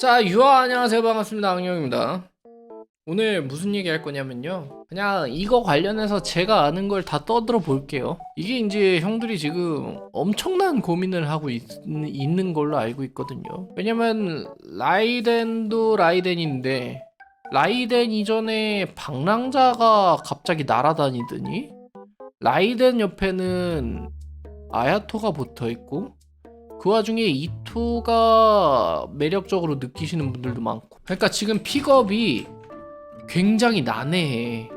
자, 유아 안녕하세요. 반갑습니다. 악령입니다. 오늘 무슨 얘기 할 거냐면요. 그냥 이거 관련해서 제가 아는 걸 다 떠들어 볼게요. 이게 이제 형들이 지금 엄청난 고민을 하고 있, 있는 걸로 알고 있거든요. 왜냐면 라이덴도 라이덴인데 라이덴 이전에 방랑자가 갑자기 날아다니더니 라이덴 옆에는 아야토가 붙어 있고 그 와중에 이토가 매력적으로 느끼시는 분들도 많고. 그러니까 지금 픽업이 굉장히 난해해.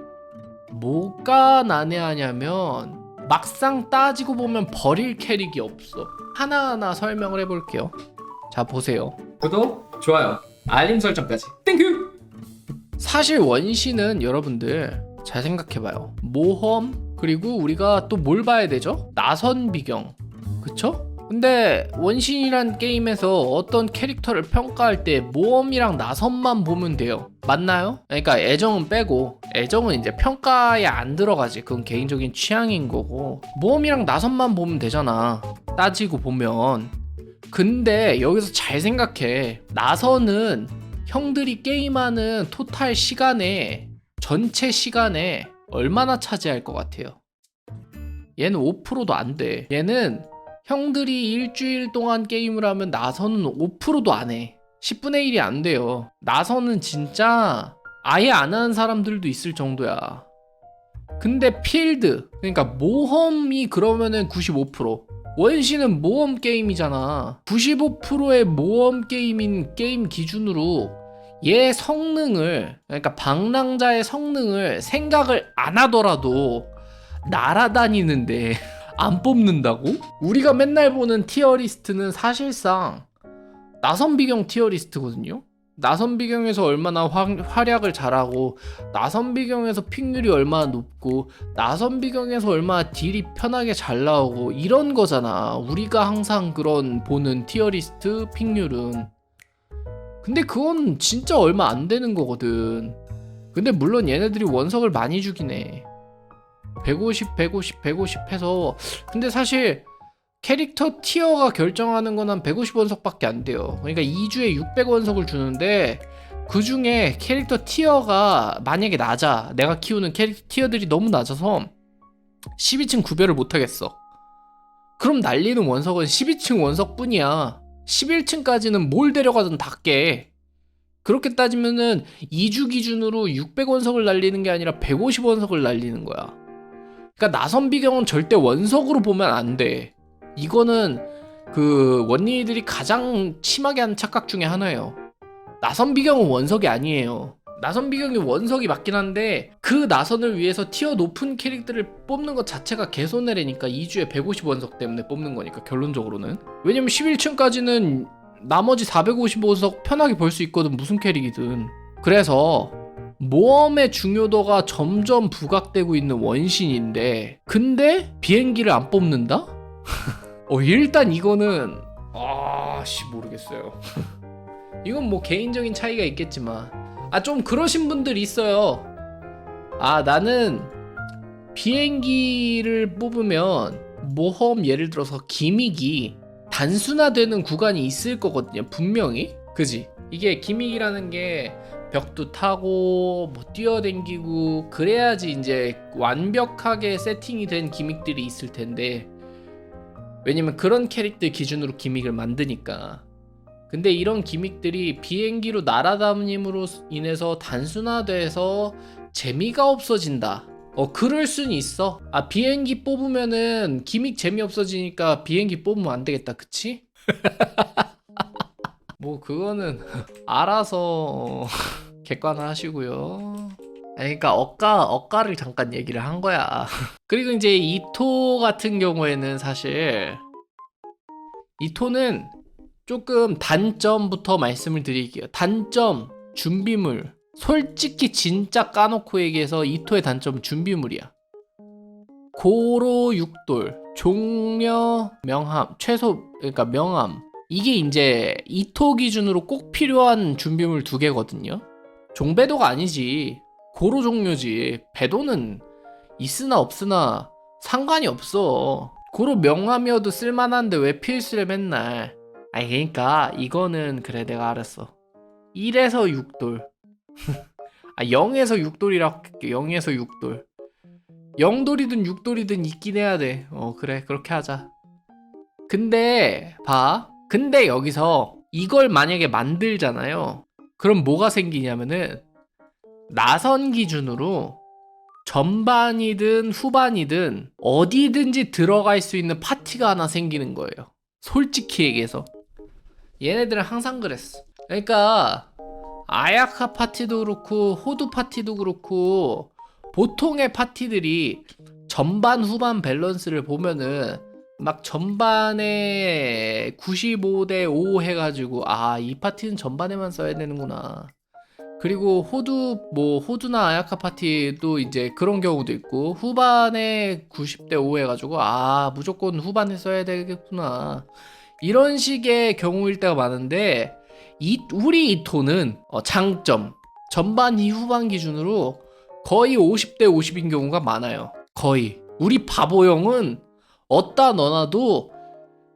뭐가 난해하냐면 막상 따지고 보면 버릴 캐릭이 없어. 하나하나 설명을 해볼게요. 자 보세요. 구독, 좋아요, 알림 설정까지. 땡큐! 사실 원신은 여러분들 잘 생각해봐요. 모험 그리고 우리가 또 뭘 봐야 되죠? 나선 비경. 그쵸? 근데 원신이란 게임에서 어떤 캐릭터를 평가할 때 모험이랑 나선만 보면 돼요. 맞나요? 그러니까 애정은 빼고 애정은 이제 평가에 안 들어가지. 그건 개인적인 취향인 거고 모험이랑 나선만 보면 되잖아. 따지고 보면. 근데 여기서 잘 생각해. 나선은 형들이 게임하는 토탈 시간에 전체 시간에 얼마나 차지할 것 같아요? 얘는 5%도 안 돼. 얘는 형들이 일주일 동안 게임을 하면 나선은 5%도 안 해. 10분의 1이 안 돼요. 나선은 진짜 아예 안 하는 사람들도 있을 정도야. 근데 필드, 그러니까 모험이 그러면은 95%. 원신은 모험 게임이잖아. 95%의 모험 게임인 게임 기준으로 얘 성능을, 그러니까 방랑자의 성능을 생각을 안 하더라도 날아다니는데 안 뽑는다고? 우리가 맨날 보는 티어 리스트는 사실상 나선 비경 티어 리스트거든요. 나선 비경에서 얼마나 화, 활약을 잘하고 나선 비경에서 픽률이 얼마나 높고 나선 비경에서 얼마나 딜이 편하게 잘 나오고 이런 거잖아. 우리가 항상 그런 보는 티어 리스트 픽률은 근데 그건 진짜 얼마 안 되는 거거든. 근데 물론 얘네들이 원석을 많이 해. 150, 150, 150 해서 근데 사실 캐릭터 티어가 결정하는 건 한 150원석밖에 안 돼요. 그러니까 2주에 600원석을 주는데 그 중에 캐릭터 티어가 만약에 낮아. 내가 키우는 캐릭터 티어들이 너무 낮아서 12층 구별을 못 하겠어. 그럼 날리는 원석은 12층 원석뿐이야. 11층까지는 뭘 데려가든 다 깨. 그렇게 따지면은 2주 기준으로 600원석을 날리는 게 아니라 150원석을 날리는 거야. 그러니까 나선 비경은 절대 원석으로 보면 안 돼. 이거는 그 원니들이 가장 심하게 하는 착각 중에 하나예요. 나선 비경은 원석이 아니에요. 나선 비경이 원석이 맞긴 한데 그 나선을 위해서 티어 높은 캐릭터를 뽑는 것 자체가 개손해라니까 2주에 150원석 때문에 뽑는 거니까 결론적으로는 왜냐면 11층까지는 나머지 450원석 편하게 볼수 있거든 무슨 캐릭이든 그래서 모험의 중요도가 점점 부각되고 있는 원신인데 근데 비행기를 안 뽑는다? 어 일단 이거는 아씨 모르겠어요. 이건 뭐 개인적인 차이가 있겠지만 아 좀 그러신 분들 있어요. 아 나는 비행기를 뽑으면 모험 예를 들어서 기믹이 단순화되는 구간이 있을 거거든요. 분명히 그지? 이게 기믹이라는 게 벽도 타고 뭐 뛰어댕기고 그래야지 이제 완벽하게 세팅이 된 기믹들이 있을 텐데. 왜냐면 그런 캐릭터 기준으로 기믹을 만드니까. 근데 이런 기믹들이 비행기로 날아다님으로 인해서 단순화돼서 재미가 없어진다. 어 그럴 순 있어. 아 비행기 뽑으면은 기믹 재미 없어지니까 비행기 뽑으면 안 되겠다. 그치? 뭐 그거는 알아서 객관화하시고요. 그러니까 억가 억가를 잠깐 얘기를 한 거야. 그리고 이제 이토 같은 경우에는 사실 이토는 조금 단점부터 말씀을 드릴게요. 단점 준비물. 솔직히 진짜 까놓고 얘기해서 이토의 단점 준비물이야. 고로 육돌, 종려 명함, 최소 그러니까 명함. 이게 이제 이토 기준으로 꼭 필요한 준비물 두 개거든요. 종배도가 아니지. 고로 종료지. 배도는 있으나 없으나 상관이 없어. 고로 명함이어도 쓸만한데 왜 필수래 맨날. 아니 그러니까 이거는 그래 내가 알았어. 1에서 6돌. 아 0에서 6돌이라고 할게. 0에서 6돌. 0돌이든 6돌이든 있긴 해야 돼. 어 그래 그렇게 하자. 근데 봐. 근데 여기서 이걸 만약에 만들잖아요. 그럼 뭐가 생기냐면은 나선 기준으로 전반이든 후반이든 어디든지 들어갈 수 있는 파티가 하나 생기는 거예요. 솔직히 얘기해서. 얘네들은 항상 그랬어. 그러니까 아야카 파티도 그렇고 호두 파티도 그렇고 보통의 파티들이 전반 후반 밸런스를 보면은 막 전반에 95대 5 해가지고 아 이 파티는 전반에만 써야 되는구나. 그리고 호두 뭐 호두나 아야카 파티도 이제 그런 경우도 있고 후반에 90대 5 해가지고 아 무조건 후반에 써야 되겠구나. 이런 식의 경우일 때가 많은데 이 우리 이토는 어, 장점 전반이 후반 기준으로 거의 50대 50인 경우가 많아요. 거의 우리 바보형은 어디다 넣어놔도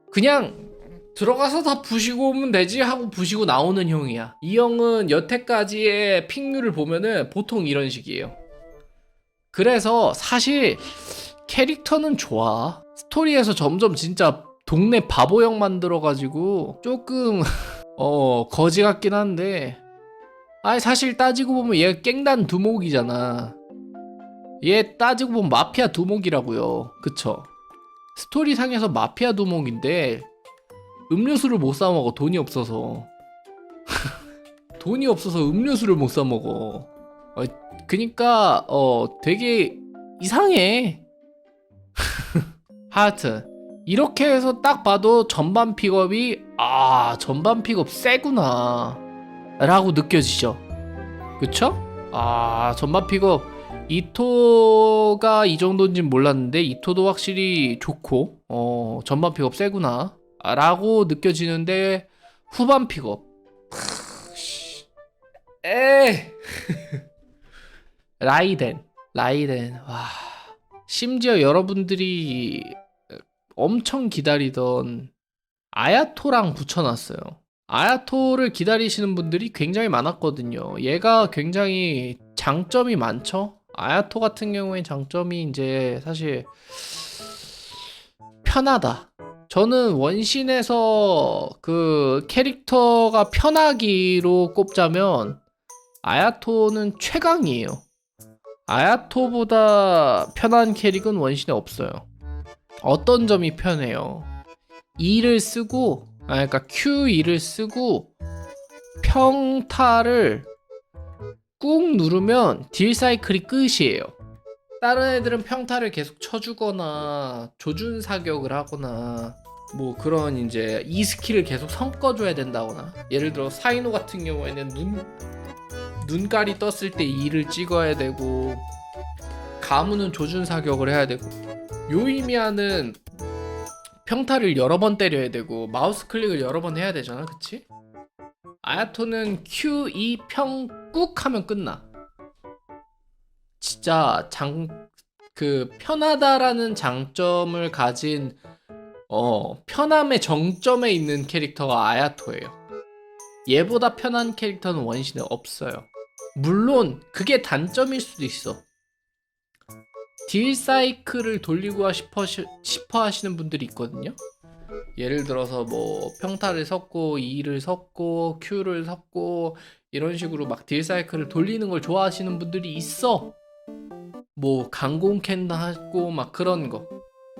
그냥 들어가서 다 부시고 오면 되지 하고 부시고 나오는 형이야. 이 형은 여태까지의 픽률을 보면은 보통 이런 식이에요. 그래서 사실 캐릭터는 좋아. 스토리에서 점점 진짜 동네 바보형 만들어가지고 조금 어 거지 같긴 한데 아니 사실 따지고 보면 얘가 깽단 두목이잖아. 얘 따지고 보면 마피아 두목이라고요. 그쵸? 스토리상에서 마피아 두목인데 음료수를 못 사 먹어 돈이 없어서 돈이 없어서 음료수를 못 사 먹어. 어, 그니까 어 되게 이상해. 하여튼 이렇게 해서 딱 봐도 전반 픽업이 아 전반 픽업 세구나 라고 느껴지죠 그쵸? 아 전반 픽업 이토가 이 정도인진 몰랐는데 이토도 확실히 좋고 어 전반 픽업 세구나 라고 느껴지는데 후반 픽업. 에 라이덴 라이덴 와 심지어 여러분들이 엄청 기다리던 아야토랑 붙여놨어요. 아야토를 기다리시는 분들이 굉장히 많았거든요. 얘가 굉장히 장점이 많죠. 아야토 같은 경우에 장점이 이제 사실 편하다. 저는 원신에서 그 캐릭터가 편하기로 꼽자면 아야토는 최강이에요. 아야토보다 편한 캐릭은 원신에 없어요. 어떤 점이 편해요? E를 쓰고, 아, 그러니까 Q2를 쓰고 평타를 꾹 누르면 딜 사이클이 끝이에요. 다른 애들은 평타를 계속 쳐주거나 조준 사격을 하거나 뭐 그런 이제 이 스킬을 계속 섞어줘야 된다거나 예를 들어 사이노 같은 경우에는 눈 눈깔이 떴을 때 E를 찍어야 되고 가무는 조준 사격을 해야 되고 요이미아는 평타를 여러 번 때려야 되고 마우스 클릭을 여러 번 해야 되잖아 그치? 아야토는 Q, E, 평, 꾹 하면 끝나. 진짜 장, 그 편하다라는 장점을 가진 어, 편함의 정점에 있는 캐릭터가 아야토예요. 얘보다 편한 캐릭터는 원신에 없어요. 물론 그게 단점일 수도 있어. 딜 사이클을 돌리고 싶어, 싶어 하시는 분들이 있거든요. 예를 들어서 뭐 평타를 섞고 E를 섞고 Q를 섞고 이런 식으로 막 딜 사이클을 돌리는 걸 좋아하시는 분들이 있어. 뭐 강공 캔다 하고 막 그런 거.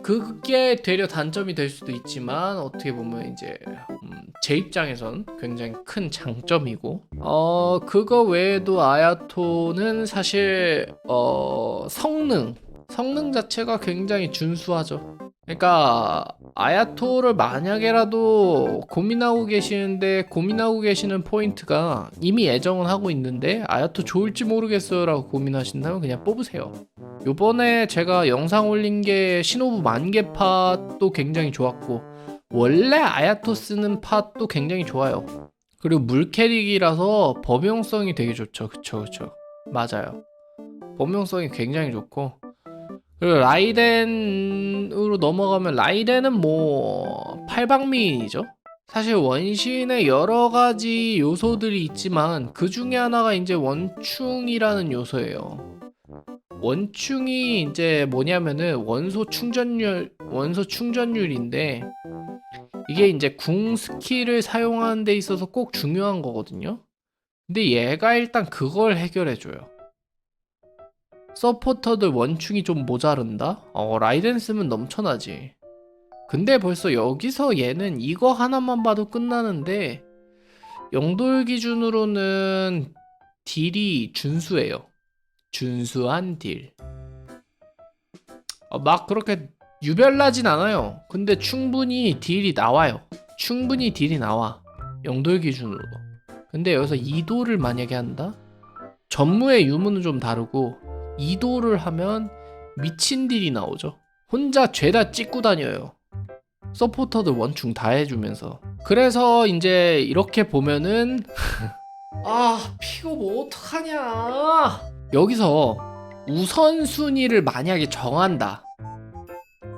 그게 되려 단점이 될 수도 있지만 어떻게 보면 이제 음, 제 입장에선 굉장히 큰 장점이고 어 그거 외에도 아야토는 사실 어 성능 성능 자체가 굉장히 준수하죠. 그러니까 아야토를 만약에라도 고민하고 계시는데 고민하고 계시는 포인트가 이미 애정은 하고 있는데 아야토 좋을지 모르겠어요라고 고민하신다면 그냥 뽑으세요. 요번에 제가 영상 올린 게 신호부 만개 팟도 굉장히 좋았고 원래 아야토 쓰는 팟도 굉장히 좋아요. 그리고 물캐릭이라서 범용성이 되게 좋죠. 그쵸 그쵸 맞아요. 범용성이 굉장히 좋고 라이덴으로 넘어가면 라이덴은 뭐 팔방미인이죠. 사실 원신에 여러 가지 요소들이 있지만 그 중에 하나가 이제 원충이라는 요소예요. 원충이 이제 뭐냐면은 원소 충전율 원소 충전율인데 이게 이제 궁 스킬을 사용하는 데 있어서 꼭 중요한 거거든요. 근데 얘가 일단 그걸 해결해 줘요. 서포터들 원충이 좀 모자른다? 어, 라이덴 쓰면 넘쳐나지. 근데 벌써 여기서 얘는 이거 하나만 봐도 끝나는데 영돌 기준으로는 딜이 준수해요. 준수한 딜. 어, 막 그렇게 유별나진 않아요. 근데 충분히 딜이 나와요. 충분히 딜이 나와. 영돌 기준으로. 근데 여기서 이도를 만약에 한다? 전무의 유무는 좀 다르고 이도를 하면 미친 딜이 나오죠. 혼자 죄다 찍고 다녀요. 서포터들 원충 다 해주면서. 그래서 이제 이렇게 보면은 아 피고 뭐 어떡하냐. 여기서 우선순위를 만약에 정한다.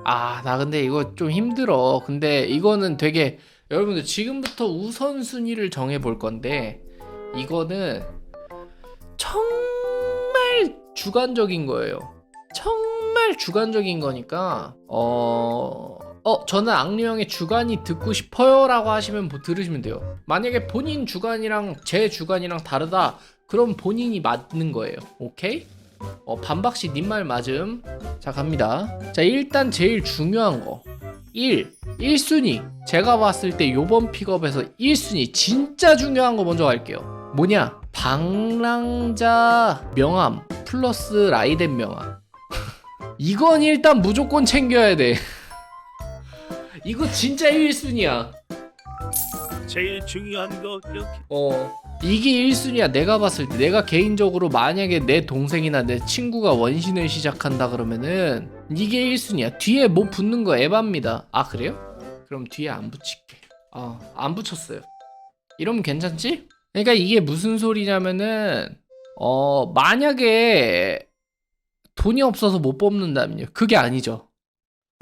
아, 나 근데 이거 좀 힘들어. 근데 이거는 되게 여러분들 지금부터 우선순위를 정해 볼 건데 이거는 정 말 주관적인 거예요. 정말 주관적인 거니까 어. 어, 저는 악령의 주관이 듣고 싶어요 라고 하시면 뭐 들으시면 돼요. 만약에 본인 주관이랑 제 주관이랑 다르다, 그럼 본인이 맞는 거예요. 오케이? 어, 반박씨 님말 맞음. 자, 갑니다. 자, 일단 제일 중요한 거. 1. 1순위. 제가 봤을 때 요번 픽업에서 1순위. 진짜 중요한 거 먼저 갈게요. 뭐냐? 방랑자 명함 플러스 라이덴 명함. 이건 일단 무조건 챙겨야 돼. 이거 진짜 1순위야. 제일 중요한 거 이렇게 어 이게 1순위야 내가 봤을 때 내가 개인적으로 만약에 내 동생이나 내 친구가 원신을 시작한다 그러면은 이게 1순위야 뒤에 뭐 붙는 거 에바입니다 아 그래요? 그럼 뒤에 안 붙일게 아안 붙였어요 이러면 괜찮지? 그러니까 이게 무슨 소리냐면은 어 만약에 돈이 없어서 못 뽑는다면요 그게 아니죠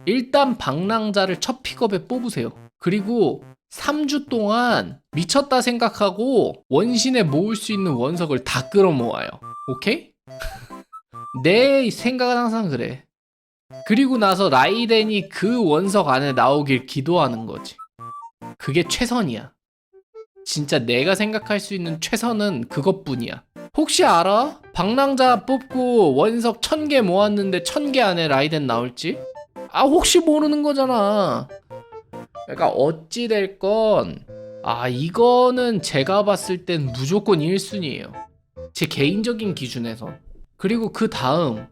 일단 방랑자를 첫 픽업에 뽑으세요 그리고 3주 동안 미쳤다 생각하고 원신에 모을 수 있는 원석을 다 끌어 모아요. 오케이? 내 생각은 항상 그래. 그리고 나서 라이덴이 그 원석 안에 나오길 기도하는 거지. 그게 최선이야. 진짜 내가 생각할 수 있는 최선은 그것뿐이야. 혹시 알아? 방랑자 뽑고 원석 1000개 모았는데 1000개 안에 라이덴 나올지? 아, 혹시 모르는 거잖아. 그러니까 어찌 될 건 아 이거는 제가 봤을 땐 무조건 1순위예요. 제 개인적인 기준에서. 그리고 그 다음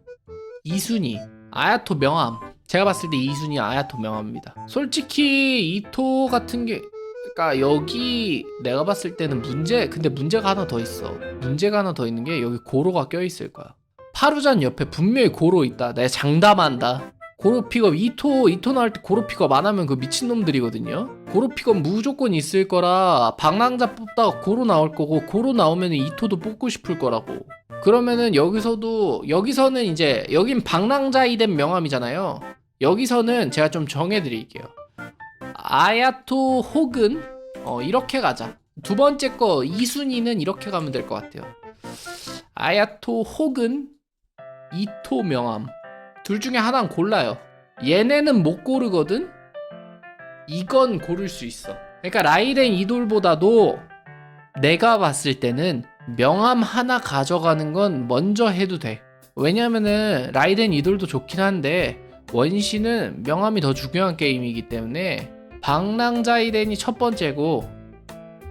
2순위 아야토 명함. 제가 봤을 때 2순위 아야토 명함입니다. 솔직히 이토 같은 게 그러니까 여기 내가 봤을 때는 문제 근데 문제가 하나 더 있어. 문제가 하나 더 있는 게 여기 고로가 껴 있을 거야. 파루잔 옆에 분명히 고로 있다. 내가 장담한다. 고로 픽업 2토 2토 나올 때 고로 픽업 안 하면 그 미친놈들이거든요 고로 픽업 무조건 있을 거라 방랑자 뽑다가 고로 나올 거고 고로 나오면 2토도 뽑고 싶을 거라고 그러면은 여기서도 여기서는 이제 여긴 방랑자이 된 명함이잖아요 여기서는 제가 좀 정해드릴게요 아야토 혹은 어 이렇게 가자 두 번째 거 2순위는 이렇게 가면 될 것 같아요 아야토 혹은 이토 명함 둘 중에 하나는 골라요. 얘네는 못 고르거든? 이건 고를 수 있어. 그러니까 라이덴 이돌보다도 내가 봤을 때는 명함 하나 가져가는 건 먼저 해도 돼. 왜냐면은 라이덴 이돌도 좋긴 한데 원신은 명함이 더 중요한 게임이기 때문에 방랑자이덴이 첫 번째고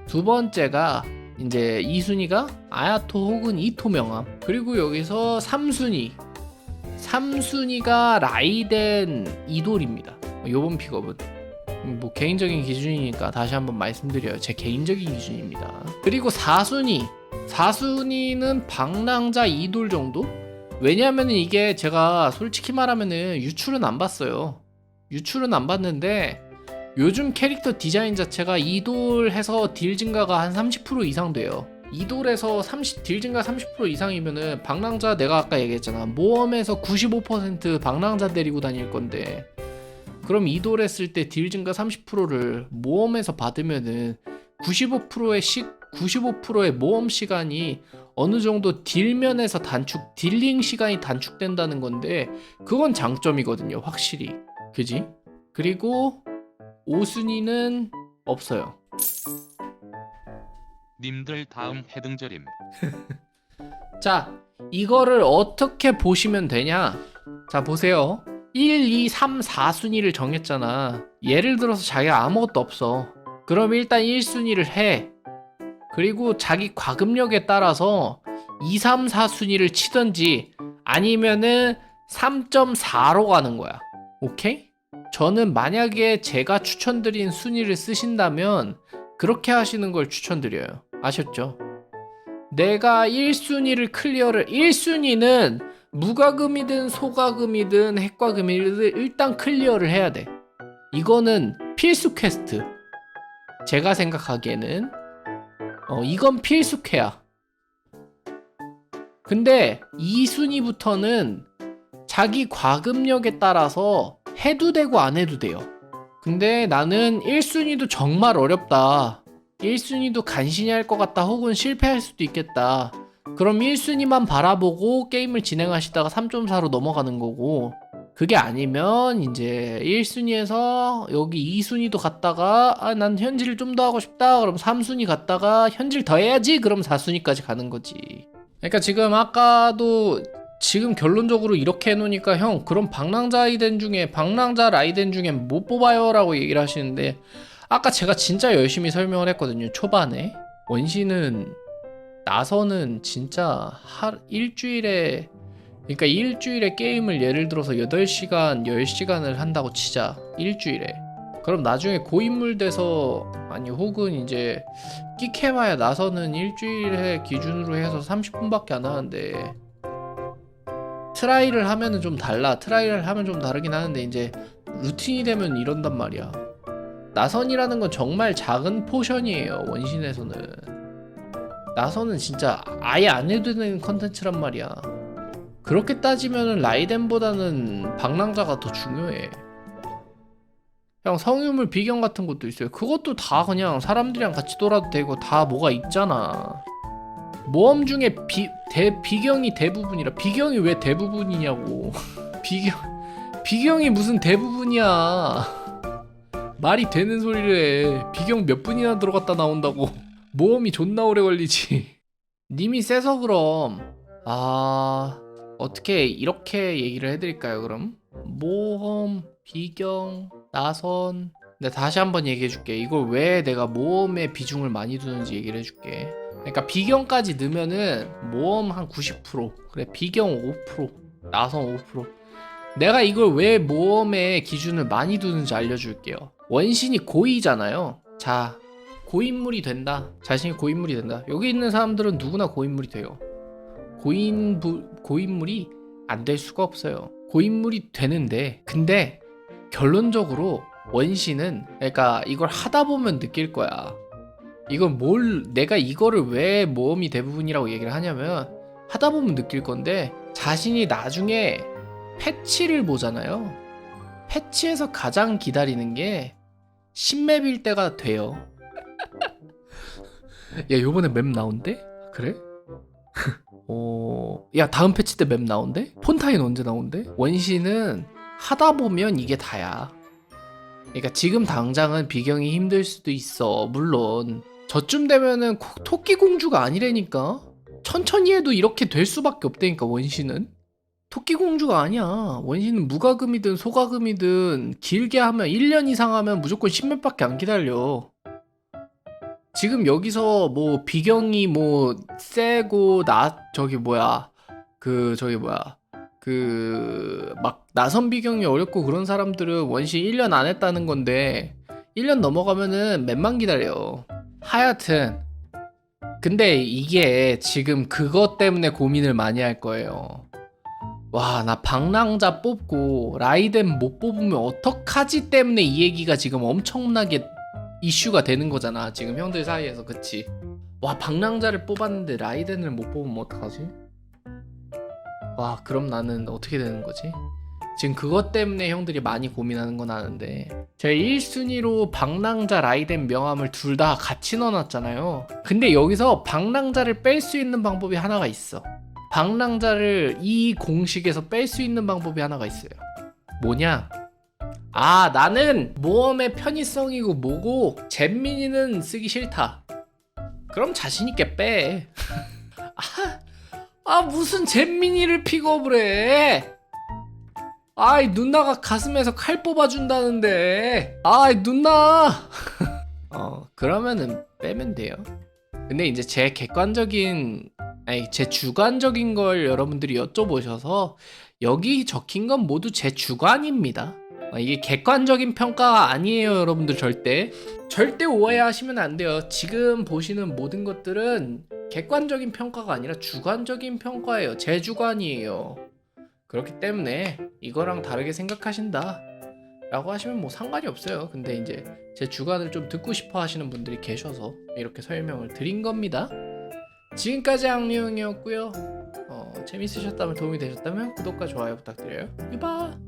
두 번째가 이제 2순위가 아야토 혹은 이토 명함 그리고 여기서 3순위 3순위가 라이덴 이돌입니다. 요번 픽업은 뭐 개인적인 기준이니까 다시 한번 말씀드려요. 제 개인적인 기준입니다. 그리고 4순위 4순위는 방랑자 이돌 정도? 왜냐하면 이게 제가 솔직히 말하면은 유출은 안 봤어요. 유출은 안 봤는데 요즘 캐릭터 디자인 자체가 이돌해서 딜 증가가 한 30% 이상 돼요. 이돌에서 30, 딜 증가 30% 이상이면은 방랑자 내가 아까 얘기했잖아. 모험에서 95% 방랑자 데리고 다닐 건데. 그럼 이돌 했을 때 딜 증가 30%를 모험에서 받으면은 95%의 시 95%의 모험 시간이 어느 정도 딜면에서 단축 딜링 시간이 단축된다는 건데 그건 장점이거든요 확실히. 그지? 그리고 5순위는 없어요. 님들 다음 해등절임. 자 이거를 어떻게 보시면 되냐? 자 보세요. 1, 2, 3, 4순위를 정했잖아. 예를 들어서 자기가 아무것도 없어. 그럼 일단 1순위를 해. 그리고 자기 과금력에 따라서 2, 3, 4순위를 치든지 아니면은 3.4로 가는 거야. 오케이? 저는 만약에 제가 추천드린 순위를 쓰신다면 그렇게 하시는 걸 추천드려요 아셨죠? 내가 1순위를 클리어를 1순위는 무과금이든 소과금이든 핵과금이든 일단 클리어를 해야 돼. 이거는 필수 퀘스트. 제가 생각하기에는 어 이건 필수 퀘야. 근데 2순위부터는 자기 과금력에 따라서 해도 되고 안 해도 돼요. 근데 나는 1순위도 정말 어렵다. 1순위도 간신히 할 것 같다 혹은 실패할 수도 있겠다. 그럼 1순위만 바라보고 게임을 진행하시다가 3.4로 넘어가는 거고 그게 아니면 이제 1순위에서 여기 2순위도 갔다가 아, 난 현질을 좀 더 하고 싶다 그럼 3순위 갔다가 현질 더 해야지 그럼 4순위까지 가는 거지 그러니까 지금 아까도 지금 결론적으로 이렇게 해놓으니까 형 그럼 방랑자 아이덴 중에 방랑자 라이덴 중에 못 뽑아요 라고 얘기를 하시는데 아까 제가 진짜 열심히 설명을 했거든요 초반에. 원신은 나서는 진짜 하 일주일에 그러니까 일주일에 게임을 예를 들어서 8시간 10시간을 한다고 치자 일주일에. 그럼 나중에 고인물 돼서 아니 혹은 이제 끽해봐야 나서는 일주일에 기준으로 해서 30분밖에 안 하는데 트라이를 하면은 좀 달라. 트라이를 하면 좀 다르긴 하는데 이제 루틴이 되면 이런단 말이야. 나선이라는 건 정말 작은 포션이에요 원신에서는. 나선은 진짜 아예 안 해도 되는 컨텐츠란 말이야. 그렇게 따지면은 라이덴보다는 방랑자가 더 중요해. 형 성유물 비경 같은 것도 있어요. 그것도 다 그냥 사람들이랑 같이 놀아도 되고 다 뭐가 있잖아 모험 중에 비, 대, 비경이 대부분이라 비경이 왜 대부분이냐고 비경 비경이 무슨 대부분이야 말이 되는 소리를 해. 비경 몇 분이나 들어갔다 나온다고. 모험이 존나 오래 걸리지. 님이 세서 그럼. 아, 어떻게 이렇게 얘기를 해드릴까요, 그럼? 모험, 비경, 나선. 근데 다시 한번 얘기해줄게. 이걸 왜 내가 모험에 비중을 많이 두는지 얘기를 해줄게. 그러니까 비경까지 넣으면은 모험 한 90%. 그래, 비경 5%, 나선 5%. 내가 이걸 왜 모험에 기준을 많이 두는지 알려줄게요. 원신이 고이잖아요. 자, 고인물이 된다. 자신이 고인물이 된다. 여기 있는 사람들은 누구나 고인물이 돼요. 고인 부, 고인물이 안 될 수가 없어요. 고인물이 되는데, 근데 결론적으로 원신은, 그러니까 이걸 하다 보면 느낄 거야. 이건 뭘, 내가 이거를 왜 모험이 대부분이라고 얘기를 하냐면, 하다 보면 느낄 건데, 자신이 나중에 패치를 보잖아요. 패치에서 가장 기다리는 게 신맵일 때가 돼요. 야, 요번에 맵 나온대? 그래? 어, 야, 다음 패치 때 맵 나온대? 폰타인 언제 나온대? 원신은 하다 보면 이게 다야. 그러니까 지금 당장은 비경이 힘들 수도 있어. 물론 저쯤 되면은 코- 토끼 공주가 아니라니까. 천천히 해도 이렇게 될 수밖에 없다니까 원신은. 토끼 공주가 아니야. 원신은 무과금이든 소과금이든 길게 하면 1년 이상 하면 무조건 10몇밖에 안 기다려. 지금 여기서 뭐 비경이 뭐 세고 나 저기 뭐야 그 저기 뭐야 그 막 나선 비경이 어렵고 그런 사람들은 원신 1년 안 했다는 건데 1년 넘어가면은 몇만 기다려. 하여튼 근데 이게 지금 그것 때문에 고민을 많이 할 거예요. 와, 나 방랑자 뽑고 라이덴 못 뽑으면 어떡하지 때문에 이 얘기가 지금 엄청나게 이슈가 되는 거잖아. 지금 형들 사이에서 그치? 와, 방랑자를 뽑았는데 라이덴을 못 뽑으면 어떡하지? 와, 그럼 나는 어떻게 되는 거지? 지금 그것 때문에 형들이 많이 고민하는 건 아는데 제 1순위로 방랑자 라이덴 명함을 둘 다 같이 넣어놨잖아요. 근데 여기서 방랑자를 뺄 수 있는 방법이 하나가 있어. 방랑자를 이 공식에서 뺄 수 있는 방법이 하나가 있어요. 뭐냐? 아 나는 모험의 편의성이고 뭐고 잼민이는 쓰기 싫다. 그럼 자신있게 빼. 아, 아 무슨 잼민이를 픽업을 해 아이 누나가 가슴에서 칼 뽑아준다는데. 아이 누나! 어 그러면은 빼면 돼요. 근데 이제 제 객관적인 아니 제 주관적인 걸 여러분들이 여쭤보셔서 여기 적힌 건 모두 제 주관입니다. 어, 이게 객관적인 평가가 아니에요 여러분들 절대. 절대 오해하시면 안 돼요. 지금 보시는 모든 것들은 객관적인 평가가 아니라 주관적인 평가예요. 제 주관이에요 그렇기 때문에 이거랑 다르게 생각하신다 라고 하시면 뭐 상관이 없어요. 근데 이제 제 주관을 좀 듣고 싶어 하시는 분들이 계셔서 이렇게 설명을 드린 겁니다. 지금까지 악리형이었고요. 어, 재밌으셨다면 도움이 되셨다면 구독과 좋아요 부탁드려요. 이봐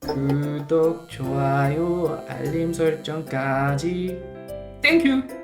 구독 좋아요 알림 설정까지. 땡큐